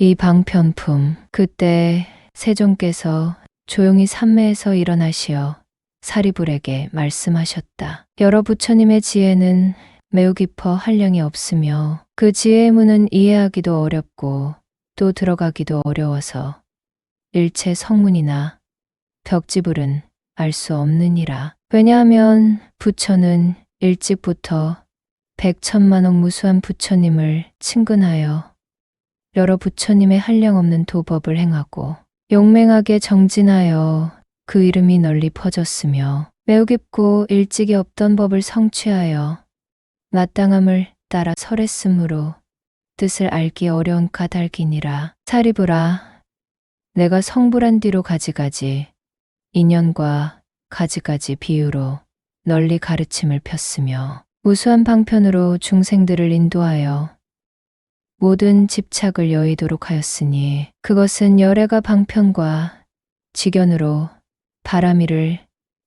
이 방편품 그때 세종께서 조용히 산매에서 일어나시어 사리불에게 말씀하셨다. 여러 부처님의 지혜는 매우 깊어 한량이 없으며 그 지혜의 문은 이해하기도 어렵고 또 들어가기도 어려워서 일체 성문이나 벽지불은 알 수 없느니라. 왜냐하면 부처는 일찍부터 백천만억 무수한 부처님을 친근하여 여러 부처님의 한량없는 도법을 행하고 용맹하게 정진하여 그 이름이 널리 퍼졌으며 매우 깊고 일찍이 없던 법을 성취하여 마땅함을 따라 설했으므로 뜻을 알기 어려운 까닭이니라. 사리부라, 내가 성불한 뒤로 가지가지 인연과 가지가지 비유로 널리 가르침을 폈으며 무수한 방편으로 중생들을 인도하여 모든 집착을 여의도록 하였으니 그것은 열애가 방편과 직연으로 바람이를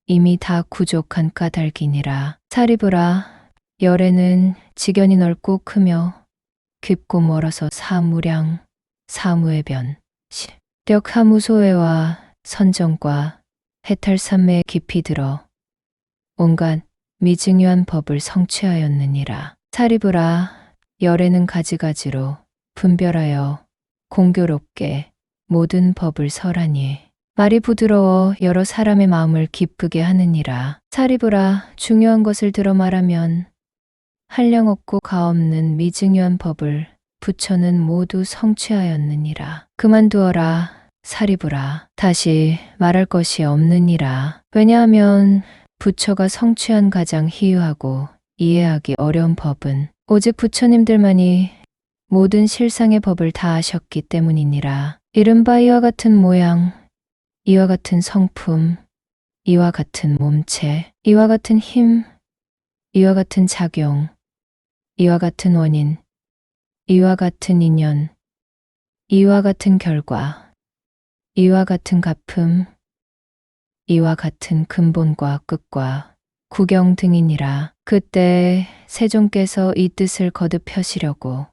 이미 다 구족한 까닭이니라. 사리부라 열애는 직연이 넓고 크며 깊고 멀어서 사무량, 사무의 변, 시, 력하무소회와 선정과 해탈삼매에 깊이 들어 온갖 미증유한 법을 성취하였느니라. 사리부라 열애는 가지가지로 분별하여 공교롭게 모든 법을 설하니 말이 부드러워 여러 사람의 마음을 기쁘게 하느니라. 사리부라 중요한 것을 들어 말하면 한량 없고 가없는 미증유한 법을 부처는 모두 성취하였느니라. 그만두어라 사리부라 다시 말할 것이 없느니라. 왜냐하면 부처가 성취한 가장 희유하고 이해하기 어려운 법은 오직 부처님들만이 모든 실상의 법을 다 아셨기 때문이니라. 이른바 이와 같은 모양, 이와 같은 성품, 이와 같은 몸체, 이와 같은 힘, 이와 같은 작용, 이와 같은 원인, 이와 같은 인연, 이와 같은 결과, 이와 같은 갚음, 이와 같은 근본과 끝과 구경 등이니라. 그때 세종께서 이 뜻을 거듭 펴시려고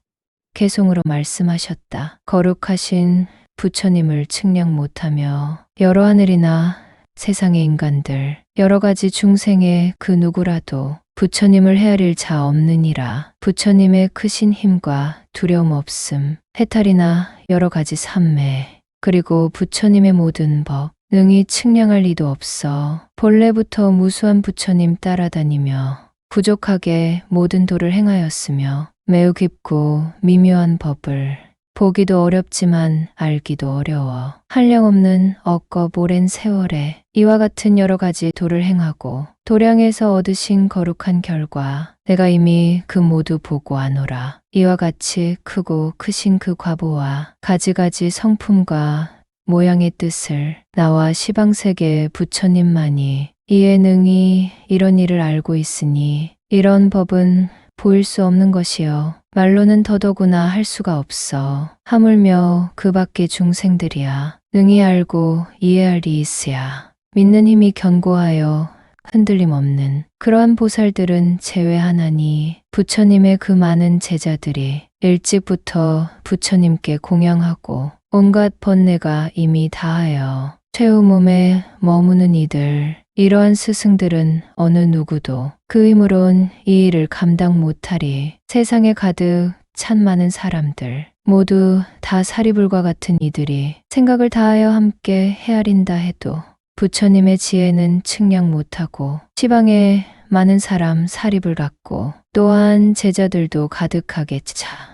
개송으로 말씀하셨다. 거룩하신 부처님을 측량 못하며 여러 하늘이나 세상의 인간들, 여러 가지 중생의 그 누구라도 부처님을 헤아릴 자 없느니라. 부처님의 크신 힘과 두려움 없음, 해탈이나 여러 가지 삼매, 그리고 부처님의 모든 법, 능히 측량할 리도 없어. 본래부터 무수한 부처님 따라다니며 부족하게 모든 도를 행하였으며 매우 깊고 미묘한 법을 보기도 어렵지만 알기도 어려워. 한량없는 억겁 오랜 세월에 이와 같은 여러 가지 도를 행하고 도량에서 얻으신 거룩한 결과 내가 이미 그 모두 보고 아노라. 이와 같이 크고 크신 그 과보와 가지가지 성품과 모양의 뜻을 나와 시방세계의 부처님만이 이에 능히 이런 일을 알고 있으니 이런 법은 보일 수 없는 것이요. 말로는 더더구나 할 수가 없어. 하물며 그 밖의 중생들이야. 능히 알고 이해할 리 있으야. 믿는 힘이 견고하여 흔들림 없는 그러한 보살들은 제외하나니 부처님의 그 많은 제자들이 일찍부터 부처님께 공양하고 온갖 번뇌가 이미 다하여 최후 몸에 머무는 이들 이러한 스승들은 어느 누구도 그 힘으론 이 일을 감당 못하리 세상에 가득 찬 많은 사람들 모두 다 사리불과 같은 이들이 생각을 다하여 함께 헤아린다 해도 부처님의 지혜는 측량 못하고 시방에 많은 사람 사립을 갖고 또한 제자들도 가득하게 차.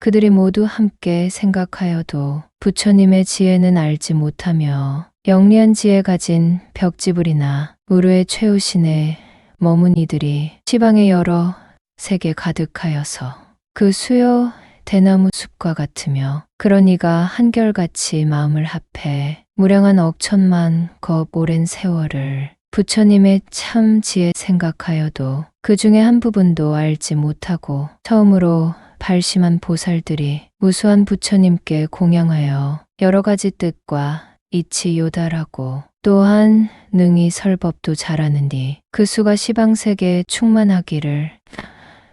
그들이 모두 함께 생각하여도 부처님의 지혜는 알지 못하며 영리한 지혜 가진 벽지불이나 우르의 최우신에 머문 이들이 시방의 여러 세계 가득하여서 그 수요 대나무 숲과 같으며 그러니가 한결같이 마음을 합해 무량한 억천만 겁 오랜 세월을 부처님의 참 지혜 생각하여도 그 중에 한 부분도 알지 못하고 처음으로 발심한 보살들이 무수한 부처님께 공양하여 여러 가지 뜻과 이치 요달하고 또한 능히 설법도 잘하는디 그 수가 시방세계에 충만하기를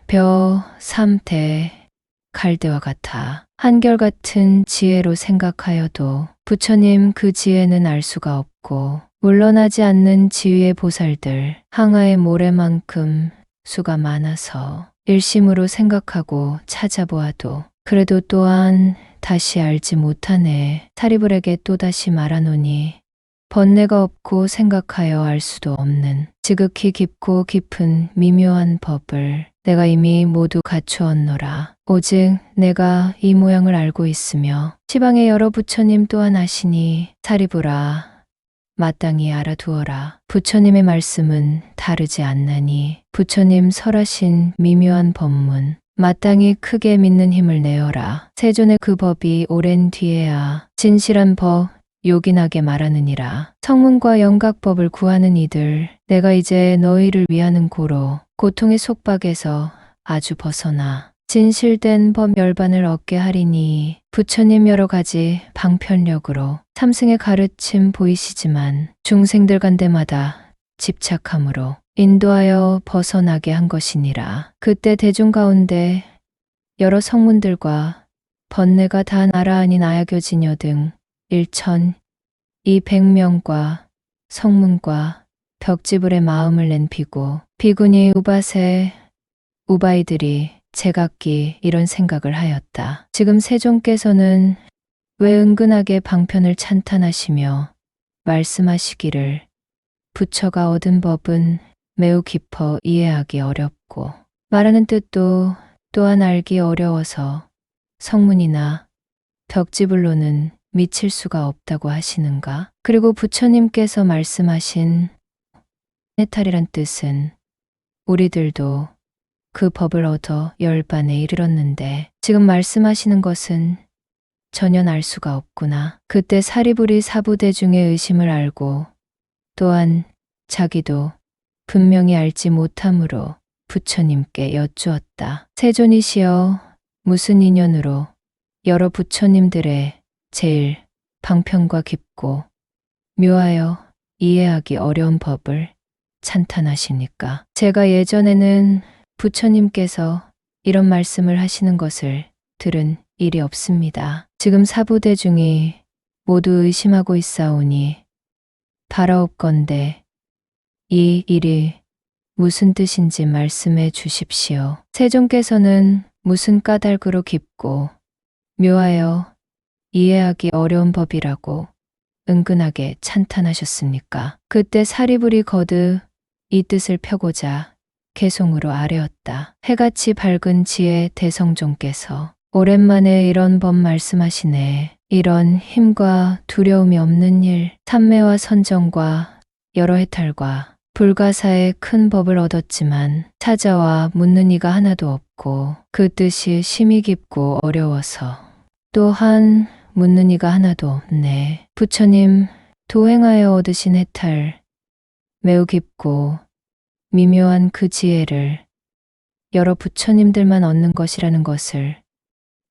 벼 삼태 갈대와 같아 한결같은 지혜로 생각하여도 부처님 그 지혜는 알 수가 없고 물러나지 않는 지위의 보살들 항아의 모래만큼 수가 많아서 일심으로 생각하고 찾아보아도 그래도 또한 다시 알지 못하네 사리불에게 또다시 말하노니 번뇌가 없고 생각하여 알 수도 없는 지극히 깊고 깊은 미묘한 법을 내가 이미 모두 갖추었노라. 오직 내가 이 모양을 알고 있으며 시방의 여러 부처님 또한 아시니 사리부라 마땅히 알아두어라. 부처님의 말씀은 다르지 않나니 부처님 설하신 미묘한 법문 마땅히 크게 믿는 힘을 내어라. 세존의 그 법이 오랜 뒤에야 진실한 법 요긴하게 말하느니라. 성문과 영각법을 구하는 이들, 내가 이제 너희를 위하는 고로 고통의 속박에서 아주 벗어나 진실된 법 열반을 얻게 하리니 부처님 여러 가지 방편력으로 삼승의 가르침 보이시지만 중생들 간데마다 집착함으로 인도하여 벗어나게 한 것이니라. 그때 대중 가운데 여러 성문들과 번뇌가 다 나라 아닌 아야교지녀 등 일천 이백 명과 성문과 벽지불의 마음을 낸 비구, 비구니 우바세, 우바이들이 제각기 이런 생각을 하였다. 지금 세종께서는 왜 은근하게 방편을 찬탄하시며 말씀하시기를 부처가 얻은 법은 매우 깊어 이해하기 어렵고 말하는 뜻도 또한 알기 어려워서 성문이나 벽지불로는 미칠 수가 없다고 하시는가? 그리고 부처님께서 말씀하신 해탈이란 뜻은 우리들도 그 법을 얻어 열반에 이르렀는데 지금 말씀하시는 것은 전혀 알 수가 없구나. 그때 사리불이 사부대 중의 의심을 알고 또한 자기도 분명히 알지 못함으로 부처님께 여쭈었다. 세존이시여 무슨 인연으로 여러 부처님들의 제일 방편과 깊고 묘하여 이해하기 어려운 법을 찬탄하십니까? 제가 예전에는 부처님께서 이런 말씀을 하시는 것을 들은 일이 없습니다. 지금 사부대 중이 모두 의심하고 있사오니 바라옵건대 이 일이 무슨 뜻인지 말씀해 주십시오. 세종께서는 무슨 까닭으로 깊고 묘하여 이해하기 어려운 법이라고 은근하게 찬탄하셨습니까? 그때 사리불이 거듭 이 뜻을 펴고자 개송으로 아뢰었다. 해같이 밝은 지혜 대성종께서 오랜만에 이런 법 말씀하시네. 이런 힘과 두려움이 없는 일, 삼매와 선정과 여러 해탈과 불가사의 큰 법을 얻었지만 찾아와 묻는 이가 하나도 없고 그 뜻이 심히 깊고 어려워서 또한 묻는 이가 하나도 없네. 부처님 도행하여 얻으신 해탈 매우 깊고 미묘한 그 지혜를 여러 부처님들만 얻는 것이라는 것을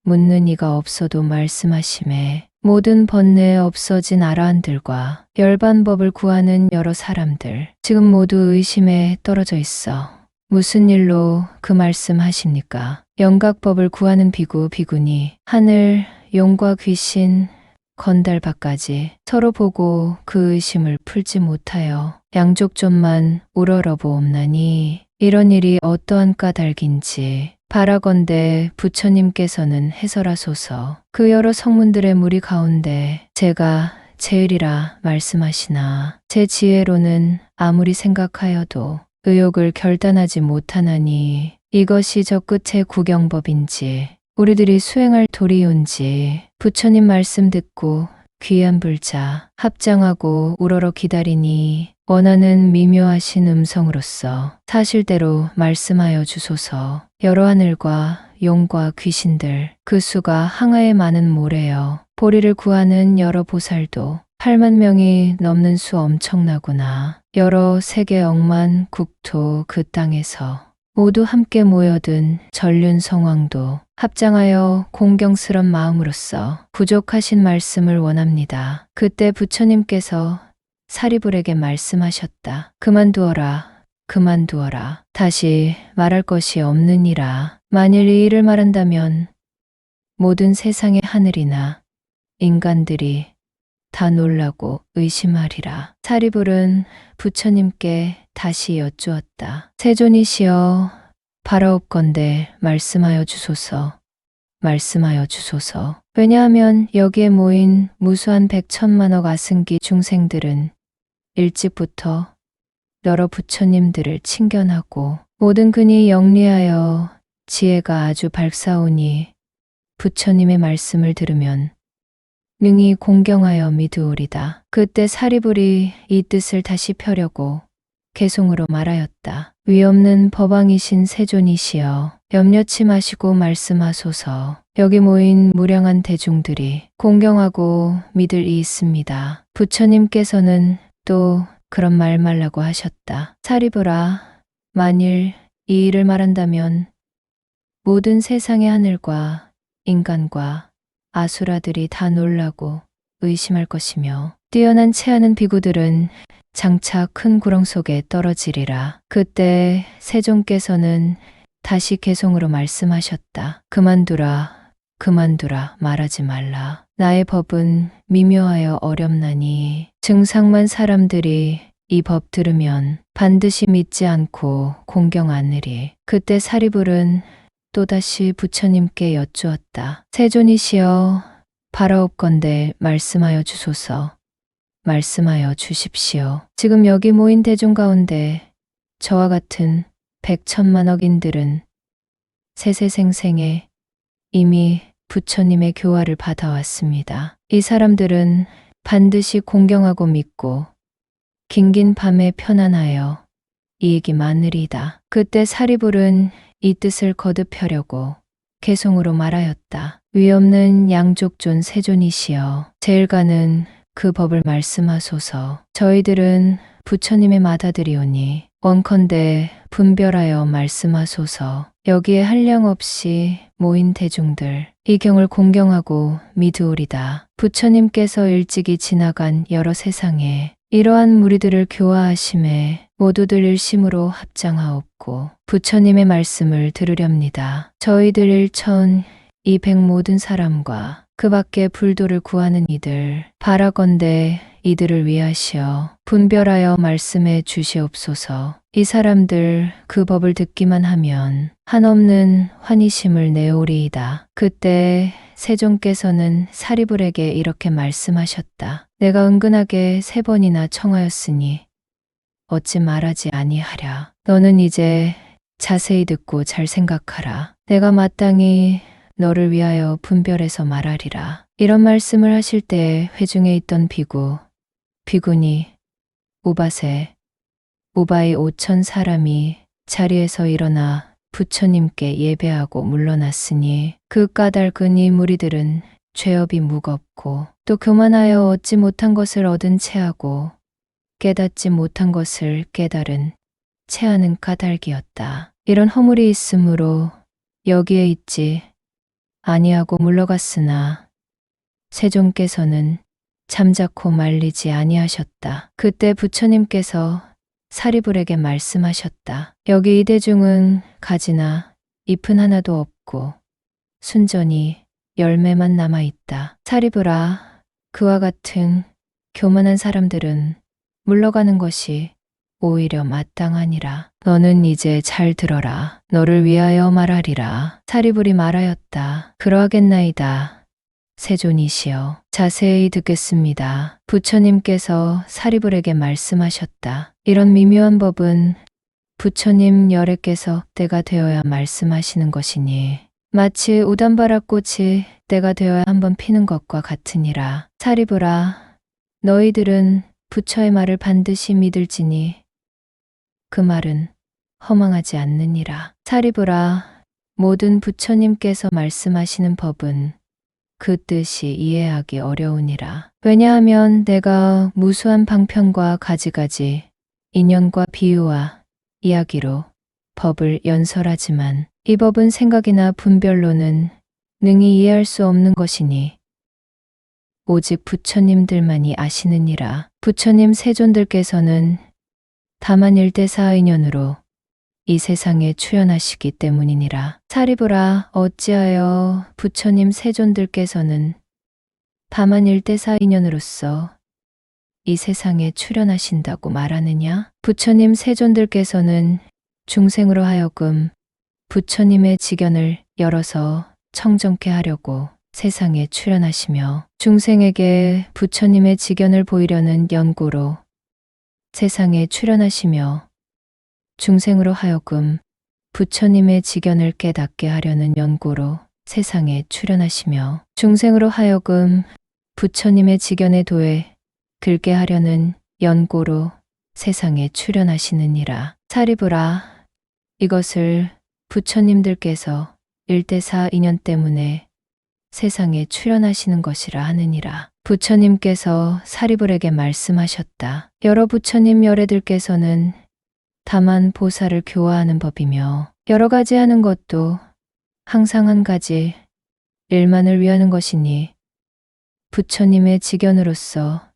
묻는 이가 없어도 말씀하심에 모든 번뇌에 없어진 아라한들과 열반법을 구하는 여러 사람들 지금 모두 의심에 떨어져 있어 무슨 일로 그 말씀하십니까? 영각법을 구하는 비구 비구니 하늘 용과 귀신 건달바까지 서로 보고 그 의심을 풀지 못하여 양족좀만 우러러보옵나니 이런 일이 어떠한 까닭인지 바라건대 부처님께서는 해설하소서. 그 여러 성문들의 무리 가운데 제가 제일이라 말씀하시나. 제 지혜로는 아무리 생각하여도 의욕을 결단하지 못하나니 이것이 저 끝의 구경법인지 우리들이 수행할 도리온지 부처님 말씀 듣고 귀한 불자 합장하고 우러러 기다리니 원하는 미묘하신 음성으로서 사실대로 말씀하여 주소서 여러 하늘과 용과 귀신들 그 수가 항아에 많은 모래여 보리를 구하는 여러 보살도 8만 명이 넘는 수 엄청나구나 여러 세계 억만 국토 그 땅에서 모두 함께 모여든 전륜 성왕도 합장하여 공경스런 마음으로써 부족하신 말씀을 원합니다. 그때 부처님께서 사리불에게 말씀하셨다. 그만두어라. 그만두어라. 다시 말할 것이 없느니라. 만일 이 일을 말한다면 모든 세상의 하늘이나 인간들이 다 놀라고 의심하리라. 사리불은 부처님께 다시 여쭈었다. 세존이시여 바라옵건대 말씀하여 주소서. 말씀하여 주소서. 왜냐하면 여기에 모인 무수한 백천만억 아승기 중생들은 일찍부터 여러 부처님들을 친견하고 모든 근이 영리하여 지혜가 아주 밝사오니 부처님의 말씀을 들으면 능히 공경하여 믿으오리다. 그때 사리불이 이 뜻을 다시 펴려고 개송으로 말하였다. 위없는 법왕이신 세존이시여 염려치 마시고 말씀하소서. 여기 모인 무량한 대중들이 공경하고 믿을 이 있습니다. 부처님께서는 또 그런 말 말라고 하셨다. 사리불아, 만일 이 일을 말한다면 모든 세상의 하늘과 인간과 아수라들이 다 놀라고 의심할 것이며 뛰어난 체하는 비구들은 장차 큰 구렁 속에 떨어지리라. 그때 세종께서는 다시 개송으로 말씀하셨다. 그만두라, 그만두라, 말하지 말라. 나의 법은 미묘하여 어렵나니 증상만 사람들이 이 법 들으면 반드시 믿지 않고 공경 않으리. 그때 사리불은 또다시 부처님께 여쭈었다. 세존이시여 바라옵건대 말씀하여 주소서. 말씀하여 주십시오. 지금 여기 모인 대중 가운데 저와 같은 백천만억인들은 세세생생에 이미 부처님의 교화를 받아왔습니다. 이 사람들은 반드시 공경하고 믿고 긴긴 밤에 편안하여 이익이 많으리다. 그때 사리불은 이 뜻을 거듭하려고 개송으로 말하였다. 위없는 양족존 세존이시여 제일가는 그 법을 말씀하소서. 저희들은 부처님의 맏아들이오니 원컨대 분별하여 말씀하소서. 여기에 한량 없이 모인 대중들 이 경을 공경하고 믿으오리다. 부처님께서 일찍이 지나간 여러 세상에 이러한 무리들을 교화하심에 모두들 일심으로 합장하옵고 부처님의 말씀을 들으렵니다. 저희들 일천 이백 모든 사람과 그 밖에 불도를 구하는 이들 바라건대 이들을 위하시어 분별하여 말씀해 주시옵소서. 이 사람들 그 법을 듣기만 하면 한없는 환희심을 내오리이다. 그때 세종께서는 사리불에게 이렇게 말씀하셨다. 내가 은근하게 세 번이나 청하였으니 어찌 말하지 아니하랴. 너는 이제 자세히 듣고 잘 생각하라. 내가 마땅히 너를 위하여 분별해서 말하리라. 이런 말씀을 하실 때 회중에 있던 비구, 비구니, 우바세, 우바이 오천 사람이 자리에서 일어나 부처님께 예배하고 물러났으니 그 까닭은 이 무리들은 죄업이 무겁고 또 교만하여 얻지 못한 것을 얻은 채하고 깨닫지 못한 것을 깨달은 채하는 까닭이었다. 이런 허물이 있으므로 여기에 있지 아니하고 물러갔으나 세종께서는 잠자코 말리지 아니하셨다. 그때 부처님께서 사리불에게 말씀하셨다. 여기 이 대중은 가지나 잎은 하나도 없고 순전히 열매만 남아 있다. 사리불아, 그와 같은 교만한 사람들은 물러가는 것이 오히려 마땅하니라. 너는 이제 잘 들어라. 너를 위하여 말하리라. 사리불이 말하였다. 그러하겠나이다. 세존이시여, 자세히 듣겠습니다. 부처님께서 사리불에게 말씀하셨다. 이런 미묘한 법은 부처님 열애께서 때가 되어야 말씀하시는 것이니 마치 우단바라 꽃이 때가 되어야 한번 피는 것과 같으니라. 사리불아, 너희들은 부처의 말을 반드시 믿을지니 그 말은 허망하지 않느니라. 사리불아, 모든 부처님께서 말씀하시는 법은 그 뜻이 이해하기 어려우니라. 왜냐하면 내가 무수한 방편과 가지가지 인연과 비유와 이야기로 법을 연설하지만 이 법은 생각이나 분별로는 능히 이해할 수 없는 것이니 오직 부처님들만이 아시느니라. 부처님 세존들께서는 다만 일대사 인연으로 이 세상에 출현하시기 때문이니라. 사리부라 어찌하여 부처님 세존들께서는 다만 일대사 인연으로서 이 세상에 출현하신다고 말하느냐? 부처님 세존들께서는 중생으로 하여금 부처님의 직연을 열어서 청정케 하려고 세상에 출현하시며 중생에게 부처님의 직연을 보이려는 연고로 세상에 출현하시며 중생으로 하여금 부처님의 직연을 깨닫게 하려는 연고로 세상에 출현하시며 중생으로 하여금 부처님의 직연의 도에 들게 하려는 연고로 세상에 출현하시느니라. 사리부라 이것을 부처님들께서 일대사 인연 때문에 세상에 출현하시는 것이라 하느니라. 부처님께서 사리불에게 말씀하셨다. 여러 부처님 열애들께서는 다만 보살을 교화하는 법이며 여러 가지 하는 것도 항상 한 가지 일만을 위하는 것이니 부처님의 직연으로서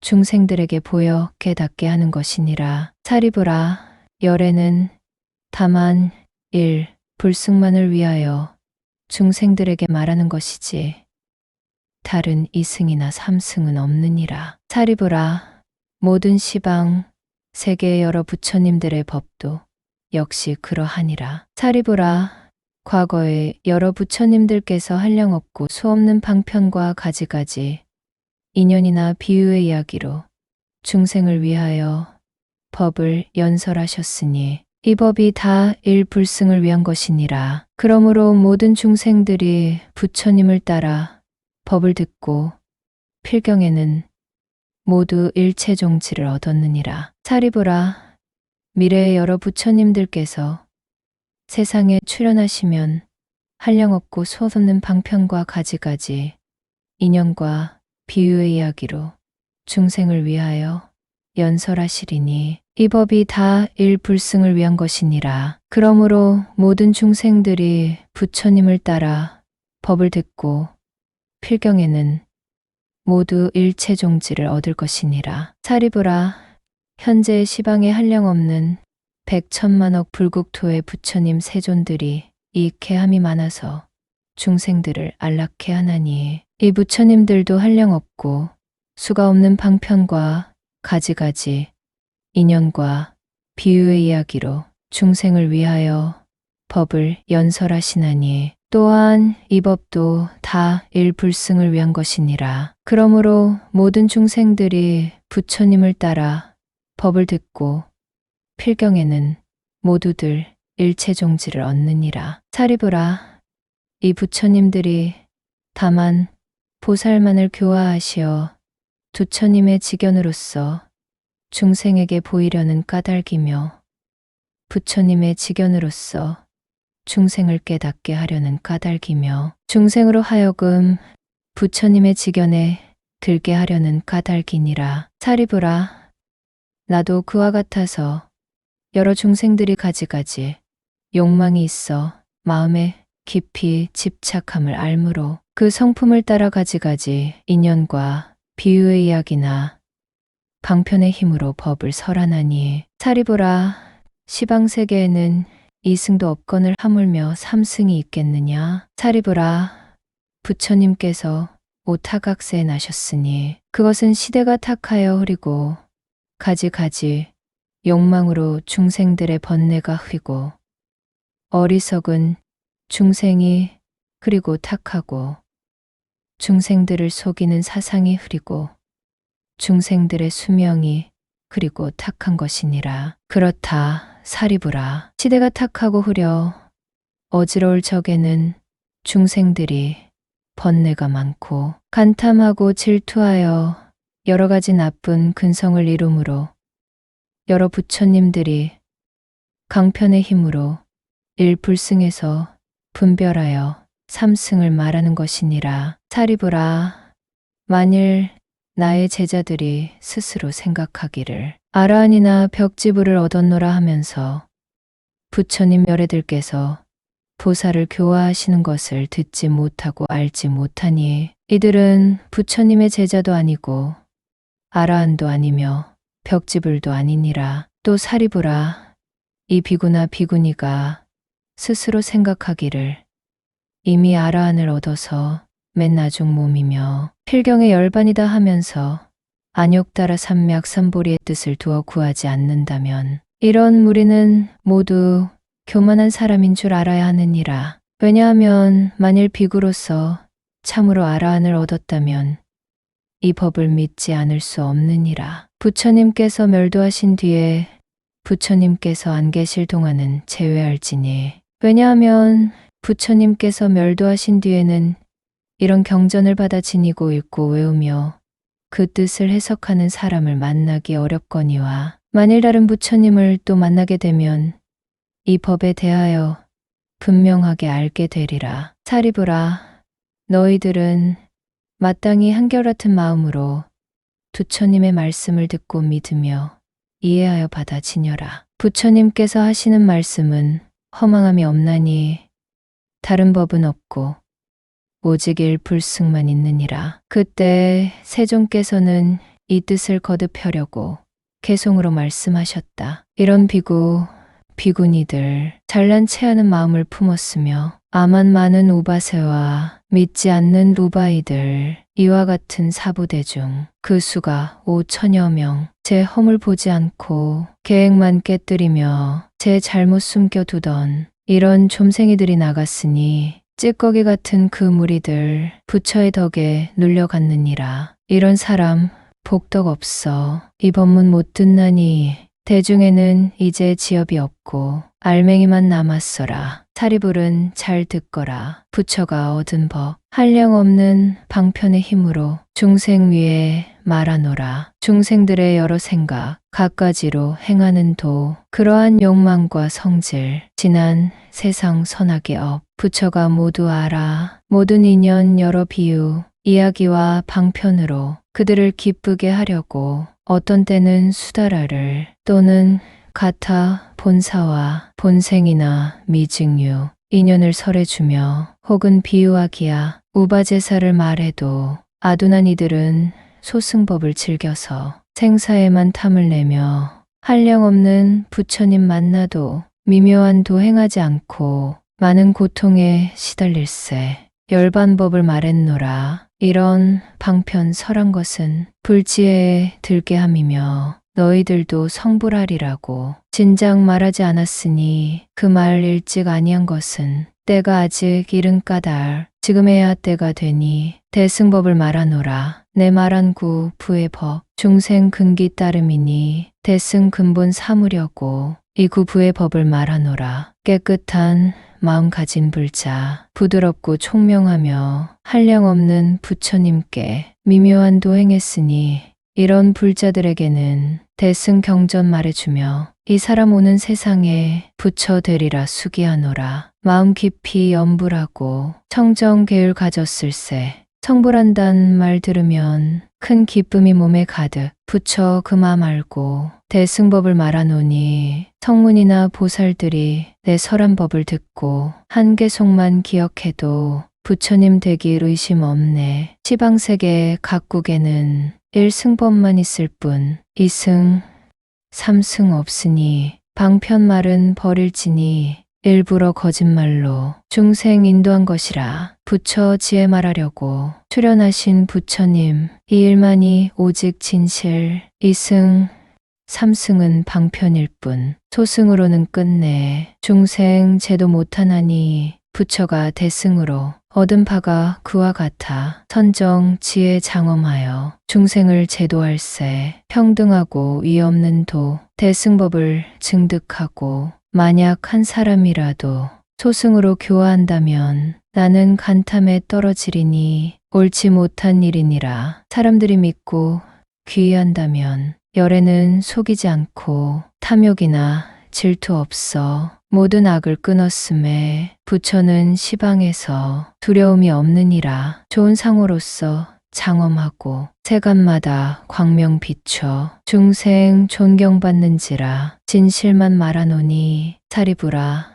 중생들에게 보여 깨닫게 하는 것이니라. 사리부라 열애는 다만 일 불승만을 위하여 중생들에게 말하는 것이지 다른 이승이나 삼승은 없느니라. 사리부라 모든 시방 세계의 여러 부처님들의 법도 역시 그러하니라. 사리부라 과거에 여러 부처님들께서 한량없고 수없는 방편과 가지가지 인연이나 비유의 이야기로 중생을 위하여 법을 연설하셨으니 이 법이 다 일불승을 위한 것이니라. 그러므로 모든 중생들이 부처님을 따라 법을 듣고 필경에는 모두 일체 종치를 얻었느니라. 사리부라 미래의 여러 부처님들께서 세상에 출현하시면 한량없고 수없는 방편과 가지가지 인연과 비유의 이야기로 중생을 위하여 연설하시리니 이 법이 다 일불승을 위한 것이니라. 그러므로 모든 중생들이 부처님을 따라 법을 듣고 필경에는 모두 일체 종지를 얻을 것이니라. 사리부라 현재 시방에 한량없는 백천만억 불국토의 부처님 세존들이 이익해함이 많아서 중생들을 안락해 하나니 이 부처님들도 한량없고 수가 없는 방편과 가지가지 인연과 비유의 이야기로 중생을 위하여 법을 연설하시나니 또한 이 법도 다 일불승을 위한 것이니라. 그러므로 모든 중생들이 부처님을 따라 법을 듣고 필경에는 모두들 일체 종지를 얻느니라. 사리부라 이 부처님들이 다만 보살만을 교화하시어 두처님의 직연으로서 중생에게 보이려는 까닭이며 부처님의 직연으로서 중생을 깨닫게 하려는 까닭이며 중생으로 하여금 부처님의 직연에 들게 하려는 까닭이니라. 사리부라 나도 그와 같아서 여러 중생들이 가지가지 욕망이 있어 마음에 깊이 집착함을 알므로 그 성품을 따라 가지가지 인연과 비유의 이야기나 방편의 힘으로 법을 설하나니 사리보라 시방 세계에는 이승도 업건을 하물며 삼승이 있겠느냐 사리보라 부처님께서 오타각세에 나셨으니 그것은 시대가 탁하여 흐리고 가지가지 욕망으로 중생들의 번뇌가 흐리고 어리석은 중생이 그리고 탁하고 중생들을 속이는 사상이 흐리고 중생들의 수명이 그리고 탁한 것이니라. 그렇다 사리부라 시대가 탁하고 흐려 어지러울 적에는 중생들이 번뇌가 많고 간탐하고 질투하여 여러 가지 나쁜 근성을 이루므로 여러 부처님들이 강편의 힘으로 일불승에서 분별하여 삼승을 말하는 것이니라. 사리부라 만일 나의 제자들이 스스로 생각하기를 아라한이나 벽지부를 얻었노라 하면서 부처님 열애들께서 보살을 교화하시는 것을 듣지 못하고 알지 못하니 이들은 부처님의 제자도 아니고 아라한도 아니며 벽지불도 아니니라. 또 사리부라 이 비구나 비구니가 스스로 생각하기를 이미 아라한을 얻어서 맨 나중 몸이며 필경의 열반이다 하면서 안욕 따라 산맥 산보리의 뜻을 두어 구하지 않는다면 이런 무리는 모두 교만한 사람인 줄 알아야 하느니라. 왜냐하면 만일 비구로서 참으로 아라한을 얻었다면 이 법을 믿지 않을 수 없느니라. 부처님께서 멸도하신 뒤에 부처님께서 안 계실 동안은 제외할지니 왜냐하면 부처님께서 멸도하신 뒤에는 이런 경전을 받아 지니고 읽고 외우며 그 뜻을 해석하는 사람을 만나기 어렵거니와 만일 다른 부처님을 또 만나게 되면 이 법에 대하여 분명하게 알게 되리라. 사리부라, 너희들은 마땅히 한결같은 마음으로 부처님의 말씀을 듣고 믿으며 이해하여 받아 지녀라. 부처님께서 하시는 말씀은 허망함이 없나니 다른 법은 없고 오직 일불승만 있느니라. 그때 세종께서는 이 뜻을 거듭하려고 개송으로 말씀하셨다. 이런 비구, 비구니들 잘난 체하는 마음을 품었으며 아만 많은 우바세와 믿지 않는 루바이들 이와 같은 사부대 중 그 수가 오천여 명 제 허물 보지 않고 계획만 깨뜨리며 제 잘못 숨겨두던 이런 좀생이들이 나갔으니 찌꺼기 같은 그 무리들 부처의 덕에 눌려갔느니라. 이런 사람 복덕 없어 이 법문 못 듣나니 대중에는 이제 지업이 없고 알맹이만 남았어라. 사리불은 잘 듣거라. 부처가 얻은 법 한량 없는 방편의 힘으로 중생 위에 말하노라. 중생들의 여러 생각 갖가지로 행하는 도 그러한 욕망과 성질 지난 세상 선악의 업 부처가 모두 알아 모든 인연 여러 비유 이야기와 방편으로 그들을 기쁘게 하려고 어떤 때는 수다라를 또는 가타 본사와 본생이나 미증유 인연을 설해주며 혹은 비유하기야 우바제사를 말해도 아둔한 이들은 소승법을 즐겨서 생사에만 탐을 내며 한량 없는 부처님 만나도 미묘한 도행하지 않고 많은 고통에 시달릴세 열반법을 말했노라. 이런 방편 설한 것은 불지혜에 들게 함이며 너희들도 성불하리라고 진작 말하지 않았으니 그 말 일찍 아니한 것은 때가 아직 이른 까닭 지금에야 때가 되니 대승법을 말하노라. 내 말한 구 부의 법 중생 근기 따름이니 대승 근본 삼으려고 이 구 부의 법을 말하노라. 깨끗한 마음 가진 불자 부드럽고 총명하며 한량 없는 부처님께 미묘한 도행했으니 이런 불자들에게는 대승 경전 말해주며 이 사람 오는 세상에 부처 되리라 수기하노라. 마음 깊이 염불하고 청정 계율 가졌을세 청불한단 말 들으면 큰 기쁨이 몸에 가득 부처 그 마음 알고 대승법을 말하노니 성문이나 보살들이 내 설한 법을 듣고 한 개속만 기억해도 부처님 되길 의심 없네. 시방세계 각국에는 1승법만 있을 뿐 2승, 3승 없으니 방편말은 버릴지니 일부러 거짓말로 중생 인도한 것이라 부처 지혜 말하려고 출연하신 부처님 이 일만이 오직 진실 이승 삼승은 방편일 뿐. 소승으로는 끝내 중생 제도 못하나니 부처가 대승으로 얻은 바가 그와 같아 선정 지혜 장엄하여 중생을 제도할세 평등하고 위 없는 도 대승법을 증득하고 만약 한 사람이라도 소승으로 교화한다면 나는 간탐에 떨어지리니 옳지 못한 일이니라. 사람들이 믿고 귀의한다면 열에는 속이지 않고 탐욕이나 질투 없어 모든 악을 끊었음에 부처는 시방에서 두려움이 없느니라. 좋은 상호로서 장엄하고 세간마다 광명 비춰 중생 존경받는지라 진실만 말하노니 사리부라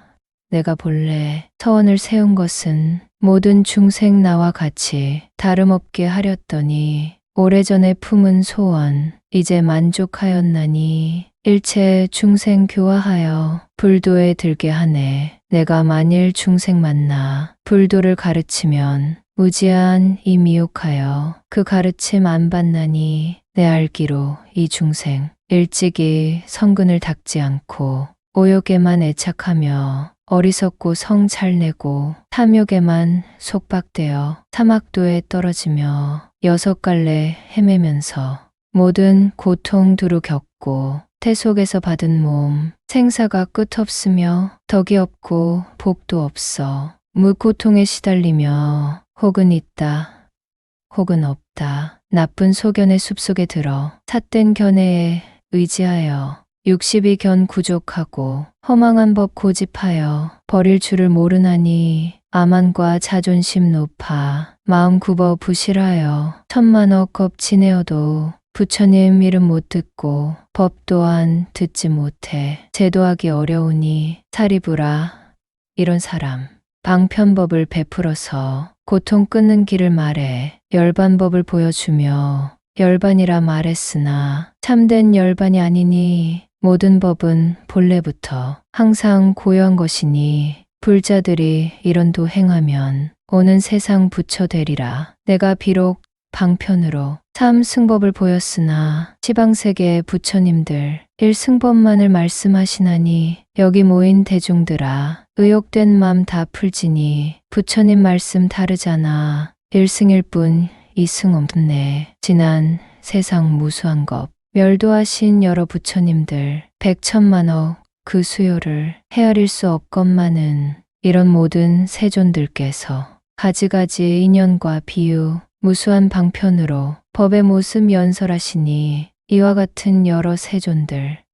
내가 본래 서원을 세운 것은 모든 중생 나와 같이 다름없게 하렸더니 오래전에 품은 소원 이제 만족하였나니 일체 중생 교화하여 불도에 들게 하네. 내가 만일 중생 만나 불도를 가르치면 무지한 이 미혹하여 그 가르침 안 받나니 내 알기로 이 중생 일찍이 성근을 닦지 않고 오욕에만 애착하며 어리석고 성 잘 내고 탐욕에만 속박되어 사막도에 떨어지며 여섯 갈래 헤매면서 모든 고통 두루 겪고 태속에서 받은 몸 생사가 끝없으며 덕이 없고 복도 없어 무고통에 시달리며 혹은 있다 혹은 없다 나쁜 소견의 숲속에 들어 삿된 견해에 의지하여 60이 견 구족하고 허망한 법 고집하여 버릴 줄을 모르나니 아만과 자존심 높아 마음 굽어 부실하여 천만억 겁 지내어도 부처님 이름 못 듣고 법 또한 듣지 못해 제도하기 어려우니 사리부라 이런 사람 방편법을 베풀어서 고통 끊는 길을 말해 열반법을 보여주며 열반이라 말했으나 참된 열반이 아니니 모든 법은 본래부터 항상 고요한 것이니 불자들이 이런 도 행하면 오는 세상 부처 되리라. 내가 비록 방편으로 참 승법을 보였으나 시방세계의 부처님들 일승법만을 말씀하시나니 여기 모인 대중들아 의욕된 맘 다 풀지니 부처님 말씀 다르잖아. 일승일 뿐 이승 없네. 지난 세상 무수한 것. 멸도하신 여러 부처님들 백천만억 그 수요를 헤아릴 수 없건만은 이런 모든 세존들께서 가지가지 인연과 비유 무수한 방편으로 법의 모습 연설하시니 이와 같은 여러 세존들